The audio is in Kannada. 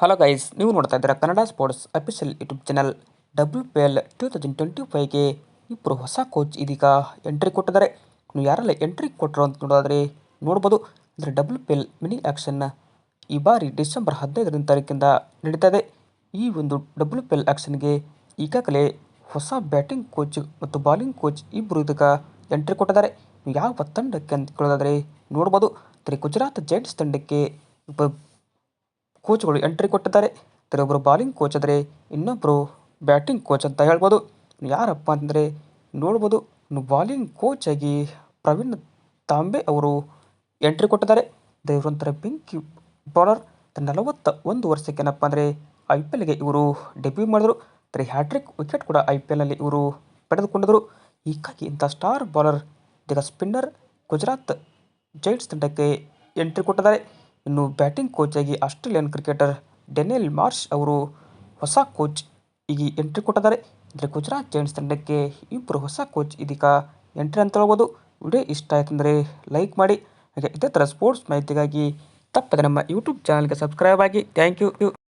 ಹಲೋ ಗೈಸ್ ನೀವು ನೋಡ್ತಾ ಇದ್ದೀರಾ Kannada sports official YouTube channel W P L two thousand twenty ಫೈವ್ಗೆ ಇಬ್ಬರು ಹೊಸ ಕೋಚ್ ಇದೀಗ ಎಂಟ್ರಿ ಕೊಟ್ಟಿದ್ದಾರೆ. ನೀವು ಯಾರೆಲ್ಲ ಎಂಟ್ರಿ ಕೊಟ್ಟರು ಅಂತ ನೋಡೋದಾದರೆ ನೋಡ್ಬೋದು. ಅಂದರೆ ಡಬ್ಲ್ಯೂ ಪಿ ಎಲ್ ಮಿನಿ ಆ್ಯಕ್ಷನ್ನ ಈ ಬಾರಿ ಡಿಸೆಂಬರ್ ಹದಿನೈದನೇ ತಾರೀಕಿಂದ ನಡೀತಾ ಇದೆ. ಈ ಒಂದು ಡಬ್ಲ್ಯೂ ಪಿ ಎಲ್ ಆ್ಯಕ್ಷನ್ಗೆ ಈಗಾಗಲೇ ಹೊಸ ಬ್ಯಾಟಿಂಗ್ ಕೋಚ್ ಮತ್ತು ಬಾಲಿಂಗ್ ಕೋಚ್ ಇಬ್ಬರು ಇದಕ್ಕ ಎಂಟ್ರಿ ಕೊಟ್ಟಿದ್ದಾರೆ. ಯಾವ ತಂಡಕ್ಕೆ ಅಂತ ಕೇಳೋದಾದ್ರೆ ನೋಡ್ಬೋದು. ಅಂದರೆ ಗುಜರಾತ್ ಜೈಂಟ್ಸ್ ತಂಡಕ್ಕೆ ಕೋಚ್ಗಳು ಎಂಟ್ರಿ ಕೊಟ್ಟಿದ್ದಾರೆ. ಕೆಲವೊಬ್ಬರು ಬಾಲಿಂಗ್ ಕೋಚ್ ಆದರೆ ಇನ್ನೊಬ್ಬರು ಬ್ಯಾಟಿಂಗ್ ಕೋಚ್ ಅಂತ ಹೇಳ್ಬೋದು. ಯಾರಪ್ಪ ಅಂತಂದರೆ ನೋಡ್ಬೋದು. ಬಾಲಿಂಗ್ ಕೋಚ್ ಆಗಿ ಪ್ರವೀಣ್ ತಾಂಬೆ ಅವರು ಎಂಟ್ರಿ ಕೊಟ್ಟಿದ್ದಾರೆ. ದೇವ್ರಂತರ ಬೆಂಕಿ ಬೌಲರ್ ನಲವತ್ತ ಒಂದು ವರ್ಷಕ್ಕೆ ಏನಪ್ಪ ಅಂದರೆ ಐ ಪಿ ಎಲ್ಗೆ ಇವರು ಡೆಬ್ಯೂ ಮಾಡಿದ್ರು. ಅಂದರೆ ಹ್ಯಾಟ್ರಿಕ್ ವಿಕೆಟ್ ಕೂಡ ಐ ಪಿ ಎಲ್ನಲ್ಲಿ ಇವರು ಪಡೆದುಕೊಂಡಿದ್ರು. ಹೀಗಾಗಿ ಇಂಥ ಸ್ಟಾರ್ ಬೌಲರ್ ಇದೀಗ ಸ್ಪಿನ್ನರ್ ಗುಜರಾತ್ ಜೈಂಟ್ಸ್ ತಂಡಕ್ಕೆ ಎಂಟ್ರಿ ಕೊಟ್ಟಿದ್ದಾರೆ. ಇನ್ನು ಬ್ಯಾಟಿಂಗ್ ಕೋಚ್ ಆಗಿ ಆಸ್ಟ್ರೇಲಿಯನ್ ಕ್ರಿಕೆಟರ್ ಡೆನಿಲ್ ಮಾರ್ಷ್ ಅವರು ಹೊಸ ಕೋಚ್ ಈಗ ಎಂಟ್ರಿ ಕೊಟ್ಟಿದ್ದಾರೆ. ಅಂದರೆ ಗುಜರಾತ್ ಜೈಂಟ್ಸ್ ತಂಡಕ್ಕೆ ಇಬ್ಬರು ಹೊಸ ಕೋಚ್ ಇದೀಗ ಎಂಟ್ರಿ ಅಂತ ಹೇಳ್ಬೋದು. ವಿಡಿಯೋ ಇಷ್ಟ ಆಯ್ತು ಅಂದರೆ ಲೈಕ್ ಮಾಡಿ, ಹಾಗೆ ಇದೇ ಥರ ಸ್ಪೋರ್ಟ್ಸ್ ಮಾಹಿತಿಗಾಗಿ ತಪ್ಪದೆ ನಮ್ಮ ಯೂಟ್ಯೂಬ್ ಚಾನಲ್ಗೆ ಸಬ್ಸ್ಕ್ರೈಬ್ ಆಗಿ. Thank you